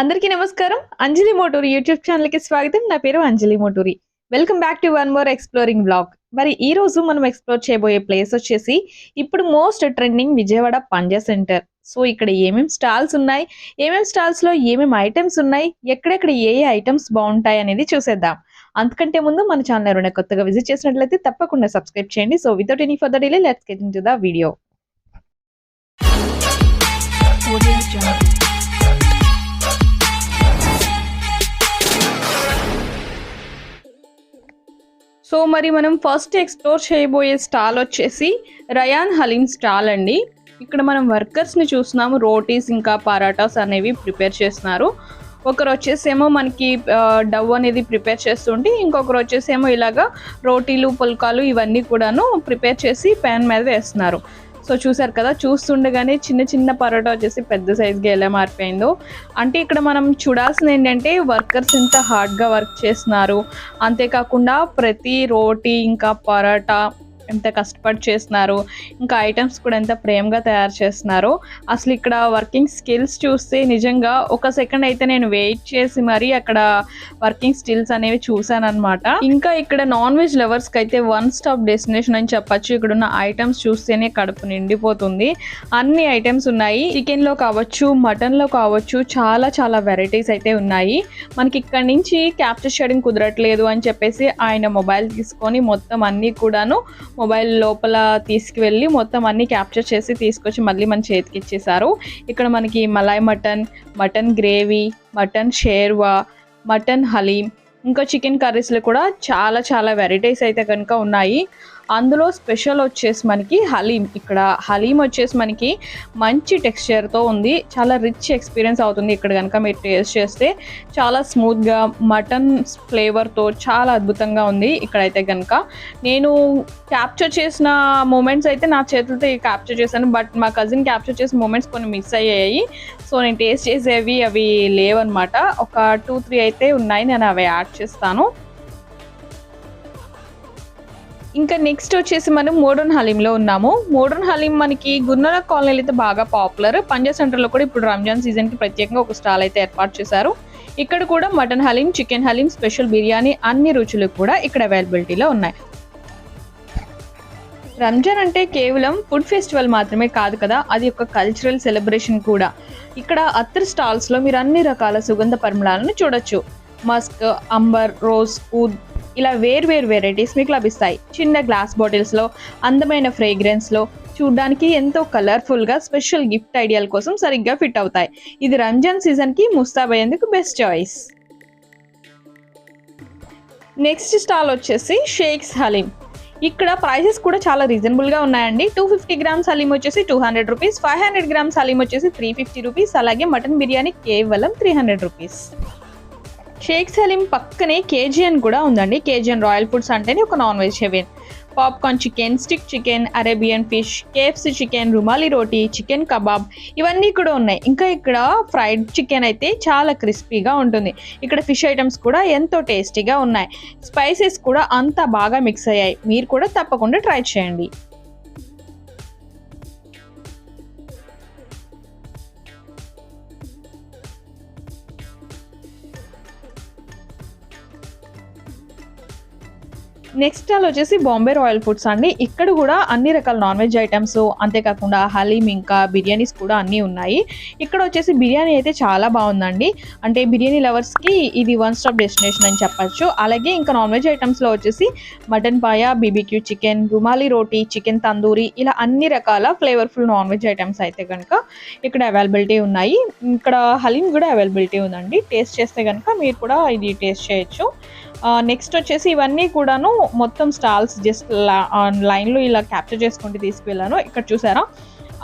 అందరికీ నమస్కారం. అంజలి మోటూరి యూట్యూబ్ ఛానల్కి స్వాగతం. నా పేరు Anjali Moturi. Welcome back to one more exploring blog. మరి ఈ రోజు మనం ఎక్స్ప్లోర్ చేయబోయే ప్లేస్ వచ్చేసి ఇప్పుడు most trending Vijayawada Panja centre. So ఇక్కడ ఏమేమి స్టాల్స్ ఉన్నాయి? ఏమేమి స్టాల్స్లో ఐటమ్స్ ఉన్నాయి? ఎక్కడెక్కడ ఏ ఏ ఐటమ్స్ బాగుంటాయి అనేది చూసేద్దాం. అంతకంటే ముందు మన ఛానల్ ఎవరైనా కొత్తగా విజిట్ చేసినట్లయితే తప్పకుండా సబ్స్క్రైబ్ చేయండి. So without any further delay let's get into the video so మరి మనం ఫస్ట్ ఎక్స్ప్లోర్ చేయబోయే స్టాల్ వచ్చేసి రయాన్ హలీం స్టాల్ అండి. ఇక్కడ మనం వర్కర్స్ని చూస్తున్నాము రోటీస్ ఇంకా పరాటాస్ అనేవి ప్రిపేర్ చేస్తున్నారు. ఒకరు వచ్చేసేమో మనకి డవ్ అనేది ప్రిపేర్ చేస్తుంటే ఇంకొకరు వచ్చేసేమో ఇలాగా రోటీలు పుల్కాలు ఇవన్నీ కూడాను ప్రిపేర్ చేసి ప్యాన్ మీద వేస్తున్నారు. సో చూసారు కదా చూస్తుండగానే చిన్న చిన్న పరోటా వచ్చేసి పెద్ద సైజ్గా ఎలా మారిపోయిందో. అంటే ఇక్కడ మనం చూడాల్సింది ఏంటంటే వర్కర్స్ ఎంత హార్డ్గా వర్క్ చేస్తున్నారు. అంతేకాకుండా ప్రతి రోటీ ఇంకా పరోటా ఎంత కష్టపడి చేస్తున్నారు ఇంకా ఐటమ్స్ కూడా ఎంత ప్రేమగా తయారు చేస్తున్నారు. అసలు ఇక్కడ వర్కింగ్ స్కిల్స్ చూస్తే నిజంగా ఒక సెకండ్ అయితే నేను వెయిట్ చేసి మరీ అక్కడ వర్కింగ్ స్కిల్స్ అనేవి చూశాను అనమాట ఇంకా ఇక్కడ నాన్ వెజ్ లవర్స్కి అయితే వన్ స్టాప్ డెస్టినేషన్ అని చెప్పచ్చు. ఇక్కడ ఉన్న ఐటమ్స్ చూస్తేనే కడుపు నిండిపోతుంది. అన్ని ఐటమ్స్ ఉన్నాయి. చికెన్లో కావచ్చు మటన్లో కావచ్చు చాలా చాలా వెరైటీస్ అయితే ఉన్నాయి. మనకి ఇక్కడ నుంచి క్యాప్చర్ చేయడం కుదరట్లేదు అని చెప్పేసి ఆయన మొబైల్ తీసుకొని మొత్తం అన్ని కూడాను మొబైల్ లోపల తీసుకువెళ్ళి మొత్తం అన్ని క్యాప్చర్ చేసి తీసుకొచ్చి మళ్ళీ మన చేతికి ఇచ్చేసారు ఇక్కడ మనకి malai mutton mutton gravy mutton sherwa mutton haleem ఇంకా చికెన్ కర్రీస్లో కూడా చాలా చాలా వెరైటీస్ అయితే కనుక ఉన్నాయి. అందులో స్పెషల్ వచ్చేసి మనకి హలీం. ఇక్కడ హలీం వచ్చేసి మనకి మంచి టెక్స్చర్తో ఉంది. చాలా రిచ్ ఎక్స్పీరియన్స్ అవుతుంది ఇక్కడ కనుక మీరు టేస్ట్ చేస్తే. చాలా స్మూత్గా మటన్ ఫ్లేవర్తో చాలా అద్భుతంగా ఉంది ఇక్కడైతే కనుక నేను క్యాప్చర్ చేసిన మూమెంట్స్ అయితే నా చేతులతో క్యాప్చర్ చేశాను. బట్ మా కజిన్ క్యాప్చర్ చేసిన మూమెంట్స్ కొన్ని మిస్ అయ్యాయి. సో నేను టేస్ట్ చేసేవి అవి లేవన్నమాట. ఒక టూ త్రీ అయితే ఉన్నాయి. నేను అవి యాడ్ చేస్తాను. ఇంకా నెక్స్ట్ వచ్చేసి మనం మోడర్న్ హలీంలో ఉన్నాము. మోడర్న్ హలీం మనకి గున్నర కాలనీలో అయితే బాగా పాపులర్ పంజా సెంటర్లో కూడా ఇప్పుడు రంజాన్ సీజన్కి ప్రత్యేకంగా ఒక స్టాల్ అయితే ఏర్పాటు చేశారు. ఇక్కడ కూడా mutton haleem chicken haleem special biryani అన్ని రుచులు కూడా ఇక్కడ అవైలబిలిటీలో ఉన్నాయి. రంజాన్ అంటే కేవలం ఫుడ్ ఫెస్టివల్ మాత్రమే కాదు కదా అది ఒక కల్చరల్ సెలబ్రేషన్ కూడా. ఇక్కడ అత్తర్ స్టాల్స్లో మీరు అన్ని రకాల సుగంధ పరిమళాలను చూడొచ్చు. మస్క్ అంబర్ రోజ్ ఊద్ ఇలా వేరు వేరు వెరైటీస్ మీకు లభిస్తాయి. చిన్న గ్లాస్ బాటిల్స్లో అందమైన ఫ్రేగ్రెన్స్లో చూడ్డానికి ఎంతో కలర్ఫుల్గా స్పెషల్ గిఫ్ట్ ఐడియాల కోసం సరిగ్గా ఫిట్ అవుతాయి. ఇది రంజాన్ సీజన్కి ముస్తాబయ్యేందుకు బెస్ట్ చాయిస్ నెక్స్ట్ స్టాల్ వచ్చేసి షేక్స్ హలీం ఇక్కడ ప్రైసెస్ కూడా చాలా రీజనబుల్గా ఉన్నాయండి. టూ ఫిఫ్టీ గ్రామ్స్ హలీం వచ్చేసి two hundred rupees five hundred grams haleem వచ్చేసి త్రీ ఫిఫ్టీ రూపీస్ అలాగే మటన్ బిర్యానీ కేవలం three hundred rupees Sheikh Saleem పక్కనే కేజీఎన్ కూడా ఉందండి. కేజీఎన్ రాయల్ ఫుడ్స్ అంటేనే ఒక non veg heaven popcorn chicken stick chicken Arabian fish KFC chicken rumali roti chicken kebab ఇవన్నీ కూడా ఉన్నాయి. ఇంకా ఇక్కడ ఫ్రైడ్ చికెన్ అయితే చాలా క్రిస్పీగా ఉంటుంది. ఇక్కడ ఫిష్ ఐటమ్స్ కూడా ఎంతో టేస్టీగా ఉన్నాయి. స్పైసెస్ కూడా అంత బాగా మిక్స్ అయ్యాయి. మీరు కూడా తప్పకుండా ట్రై చేయండి. నెక్స్ట్ స్టాల్ వచ్చేసి బాంబే రాయల్ ఫుడ్స్ అండి. ఇక్కడ కూడా అన్ని రకాల నాన్ వెజ్ ఐటమ్స్ అంతేకాకుండా హలీం ఇంకా బిర్యానీస్ కూడా అన్నీ ఉన్నాయి. ఇక్కడ వచ్చేసి బిర్యానీ అయితే చాలా బాగుందండి. అంటే బిర్యానీ లవర్స్కి ఇది వన్ స్టాప్ డెస్టినేషన్ అని చెప్పచ్చు. అలాగే ఇంకా నాన్ వెజ్ ఐటమ్స్లో వచ్చేసి mutton paya BBQ chicken rumali roti chicken tandoori ఇలా అన్ని రకాల ఫ్లేవర్ఫుల్ నాన్ వెజ్ ఐటమ్స్ అయితే కనుక ఇక్కడ అవైలబిలిటీ ఉన్నాయి. ఇక్కడ హలీం కూడా అవైలబిలిటీ ఉందండి. టేస్ట్ చేస్తే కనుక మీరు కూడా ఇది టేస్ట్ చేయొచ్చు. నెక్స్ట్ వచ్చేసి ఇవన్నీ కూడాను మొత్తం స్టాల్స్ జస్ట్ లైన్లో ఇలా క్యాప్చర్ చేసుకుంటూ తీసుకువెళ్ళాను. ఇక్కడ చూసారా?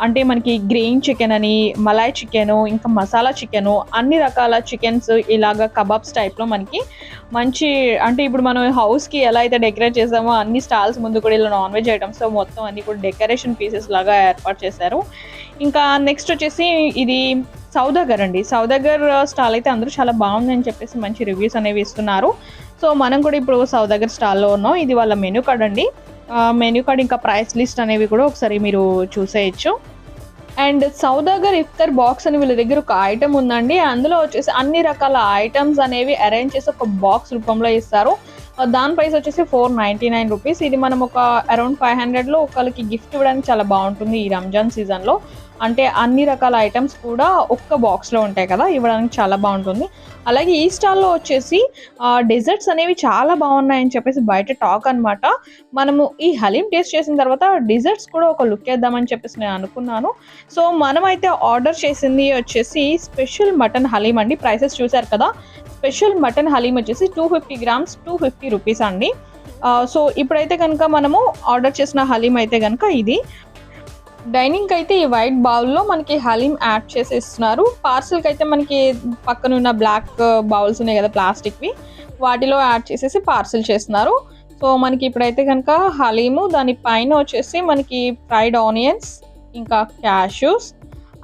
అంటే మనకి గ్రెయిన్ చికెన్ అని మలాయ్ చికెను ఇంకా మసాలా చికెను అన్ని రకాల చికెన్స్ ఇలాగ కబాబ్స్ టైప్లో మనకి మంచి అంటే ఇప్పుడు మనం హౌస్కి ఎలా అయితే డెకరేట్ చేసామో అన్ని స్టాల్స్ ముందు కూడా ఇలా నాన్ వెజ్ ఐటమ్స్ మొత్తం అన్ని కూడా డెకరేషన్ పీసెస్ లాగా ఏర్పాటు చేశారు. ఇంకా నెక్స్ట్ వచ్చేసి ఇది సౌదాగర్ అండి. సౌదాగర్ స్టాల్ అయితే అందరూ చాలా బాగుందని చెప్పేసి మంచి రివ్యూస్ అనేవి ఇస్తున్నారు. సో మనం కూడా ఇప్పుడు సౌదాగర్ స్టాల్లో ఉన్నాం. ఇది వాళ్ళ మెనూ కార్డ్ అండి. మెనూ కార్డ్ ఇంకా ప్రైస్ లిస్ట్ అనేవి కూడా ఒకసారి మీరు చూసేయచ్చు. అండ్ సౌదాగర్ ఇఫ్తార్ బాక్స్ అని వీళ్ళ దగ్గర ఒక ఐటమ్ ఉందండి. అందులో వచ్చేసి అన్ని రకాల ఐటమ్స్ అనేవి అరేంజ్ చేసి ఒక బాక్స్ రూపంలో ఇస్తారు. దాని ప్రైస్ వచ్చేసి ఫోర్ నైంటీ నైన్ రూపీస్. ఇది మనం ఒక అరౌండ్ ఫైవ్ హండ్రెడ్లో ఒకరికి గిఫ్ట్ ఇవ్వడానికి చాలా బాగుంటుంది ఈ రంజాన్ సీజన్లో. అంటే అన్ని రకాల ఐటమ్స్ కూడా ఒక్క బాక్స్లో ఉంటాయి కదా ఇవ్వడానికి చాలా బాగుంటుంది. అలాగే ఈ స్టాల్లో వచ్చేసి డెజర్ట్స్ అనేవి చాలా బాగున్నాయని చెప్పేసి బయట టాక్ అన్నమాట. మనము ఈ హలీం టేస్ట్ చేసిన తర్వాత డిజర్ట్స్ కూడా ఒక లుక్ వేద్దామని చెప్పేసి నేను అనుకున్నాను. సో మనమైతే ఆర్డర్ చేసింది వచ్చేసి స్పెషల్ మటన్ హలీం అండి. ప్రైసెస్ చూసారు కదా స్పెషల్ మటన్ హలీం వచ్చేసి two fifty grams two fifty rupees అండి. సో ఇప్పుడైతే కనుక మనము ఆర్డర్ చేసిన హలీం అయితే కనుక ఇది. డైనింగ్ అయితే ఈ వైట్ బౌల్లో మనకి హలీం యాడ్ చేసి ఇస్తున్నారు పార్సల్కి అయితే మనకి పక్కన ఉన్న బ్లాక్ బౌల్స్ uh, ఉన్నాయి కదా ప్లాస్టిక్వి వాటిలో యాడ్ చేసేసి పార్సిల్ చేస్తున్నారు. సో మనకి ఇప్పుడైతే కనుక హలీము దాని పైన వచ్చేసి మనకి ఫ్రైడ్ ఆనియన్స్ ఇంకా క్యాష్యూస్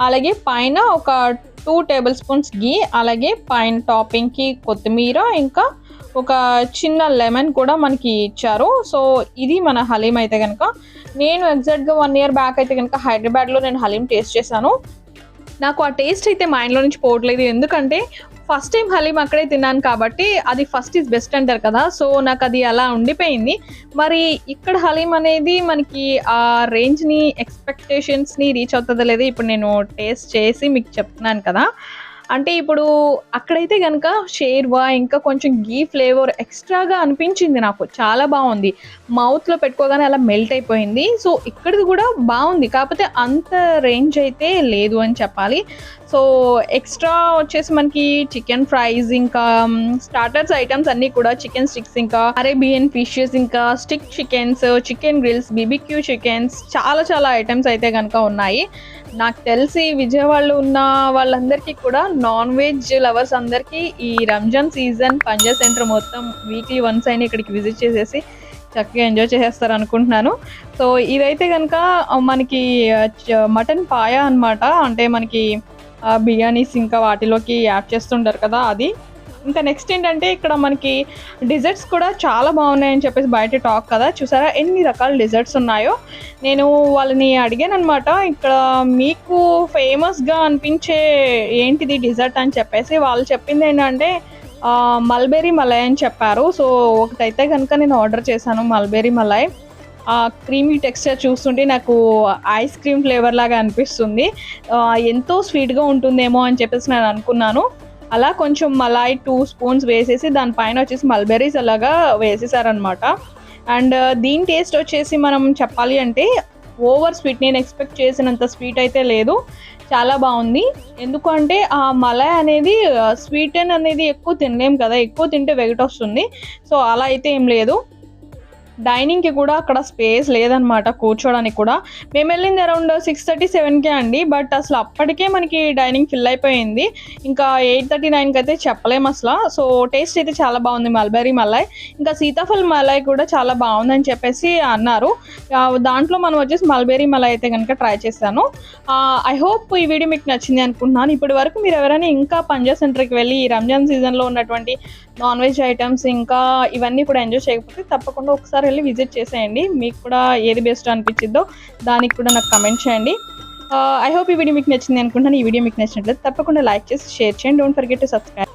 అలాగే పైన ఒక టూ టేబుల్ స్పూన్స్ గీ అలాగే పైన టాపింగ్కి కొత్తిమీర ఇంకా ఒక చిన్న లెమన్ కూడా మనకి ఇచ్చారు. సో ఇది మన హలీం అయితే కనుక నేను ఎగ్జాక్ట్గా వన్ ఇయర్ బ్యాక్ అయితే కనుక హైదరాబాద్లో నేను హలీం టేస్ట్ చేశాను. నాకు ఆ టేస్ట్ అయితే మైండ్లో నుంచి పోవట్లేదు. ఎందుకంటే ఫస్ట్ టైం హలీం అక్కడే తిన్నాను కాబట్టి అది ఫస్ట్ ఈజ్ బెస్ట్ అంటారు కదా. సో నాకు అది అలా ఉండిపోయింది. మరి ఇక్కడ హలీం అనేది మనకి ఆ రేంజ్ని ఎక్స్పెక్టేషన్స్ని రీచ్ అవుతుందో లేదో ఇప్పుడు నేను టేస్ట్ చేసి మీకు చెప్తున్నాను కదా. అంటే ఇప్పుడు అక్కడైతే కనుక షేర్వా ఇంకా కొంచెం గీ ఫ్లేవర్ ఎక్స్ట్రాగా అనిపించింది నాకు. చాలా బాగుంది. మౌత్లో పెట్టుకోగానే అలా మెల్ట్ అయిపోయింది. సో ఇక్కడిది కూడా బాగుంది. కాకపోతే అంత రేంజ్ అయితే లేదు అని చెప్పాలి. సో ఎక్స్ట్రా వచ్చేసి మనకి చికెన్ ఫ్రైస్ ఇంకా స్టార్టర్స్ ఐటమ్స్ అన్నీ కూడా చికెన్ స్టిక్స్ ఇంకా అరేబియన్ ఫిషెస్ ఇంకా stick chickens chicken grills BBQ chickens చాలా చాలా ఐటమ్స్ అయితే కనుక ఉన్నాయి. నాకు తెలిసి విజయవాడలో ఉన్న వాళ్ళందరికీ కూడా నాన్ వెజ్ లవర్స్ అందరికీ ఈ రంజాన్ సీజన్ పంజా సెంటర్ మొత్తం వీక్లీ వన్స్ అయినా ఇక్కడికి విజిట్ చేసేసి చక్కగా ఎంజాయ్ చేసేస్తారు అనుకుంటున్నాను సో ఇదైతే కనుక మనకి మటన్ పాయ అన్నమాట. అంటే మనకి బిర్యానీస్ ఇంకా వాటిలోకి యాడ్ చేస్తుంటారు కదా అది. ఇంకా నెక్స్ట్ ఏంటంటే ఇక్కడ మనకి డిజర్ట్స్ కూడా చాలా బాగున్నాయని చెప్పేసి బయట టాక్ కదా. చూసారా? ఎన్ని రకాల డిజర్ట్స్ ఉన్నాయో? నేను వాళ్ళని అడిగాను అనమాట ఇక్కడ మీకు ఫేమస్గా అనిపించే ఏంటిది డిజర్ట్ అని చెప్పేసి వాళ్ళు చెప్పింది ఏంటంటే మల్బెరీ మలై అని చెప్పారు. సో ఒకటైతే కనుక నేను ఆర్డర్ చేశాను మల్బెరీ మలై ఆ క్రీమీ టెక్స్చర్ చూస్తుంటే నాకు ఐస్ క్రీమ్ ఫ్లేవర్ లాగా అనిపిస్తుంది. ఎంతో స్వీట్గా ఉంటుందేమో అని చెప్పేసి నేను అనుకున్నాను. అలా కొంచెం మలాయ్ టూ స్పూన్స్ వేసేసి దానిపైన వచ్చేసి మల్బెరీస్ అలాగా వేసేసారనమాట అండ్ uh, దీని టేస్ట్ వచ్చేసి మనం చెప్పాలి అంటే ఓవర్ స్వీట్ నేను ఎక్స్పెక్ట్ చేసినంత స్వీట్ అయితే లేదు. చాలా బాగుంది. ఎందుకంటే ఆ మలాయ్ అనేది uh, స్వీటెన్ అనేది ఎక్కువ తినలేం కదా ఎక్కువ తింటే వెగట్ వస్తుంది సో అలా అయితే ఏం లేదు. డైనింగ్కి కూడా అక్కడ స్పేస్ లేదనమాట కూర్చోడానికి కూడా. మేము వెళ్ళింది అరౌండ్ సిక్స్ థర్టీ సెవెన్కే అండి. బట్ అసలు అప్పటికే మనకి డైనింగ్ ఫిల్ అయిపోయింది. ఇంకా ఎయిట్ థర్టీ నైన్కి అయితే చెప్పలేము అసలు. సో టేస్ట్ అయితే చాలా బాగుంది మల్బెరీ మలాయ్ ఇంకా సీతాఫల్ మలాయ్ కూడా చాలా బాగుందని చెప్పేసి అన్నారు. దాంట్లో మనం వచ్చేసి మల్బెరీ మలాయ్ అయితే కనుక ట్రై చేశాను. ఐ హోప్ ఈ వీడియో మీకు నచ్చింది అనుకుంటున్నాను. ఇప్పటి వరకు మీరు ఎవరైనా ఇంకా పంజా సెంటర్కి వెళ్ళి ఈ రంజాన్ సీజన్లో ఉన్నటువంటి నాన్ వెజ్ ఐటమ్స్ ఇంకా ఇవన్నీ కూడా ఎంజాయ్ చేయకపోతే తప్పకుండా ఒకసారి వెళ్ళి విజిట్ చేసేయండి. మీకు కూడా ఏది బెస్ట్ అనిపించిందో దానికి కూడా నాకు కమెంట్ చేయండి. Uh, ఐ హోప్ ఈ వీడియో మీకు నచ్చింది అనుకుంటున్నాను. ఈ వీడియో మీకు నచ్చినట్లయితే తప్పకుండా లైక్ చేసి షేర్ చేయండి. Don't forget to subscribe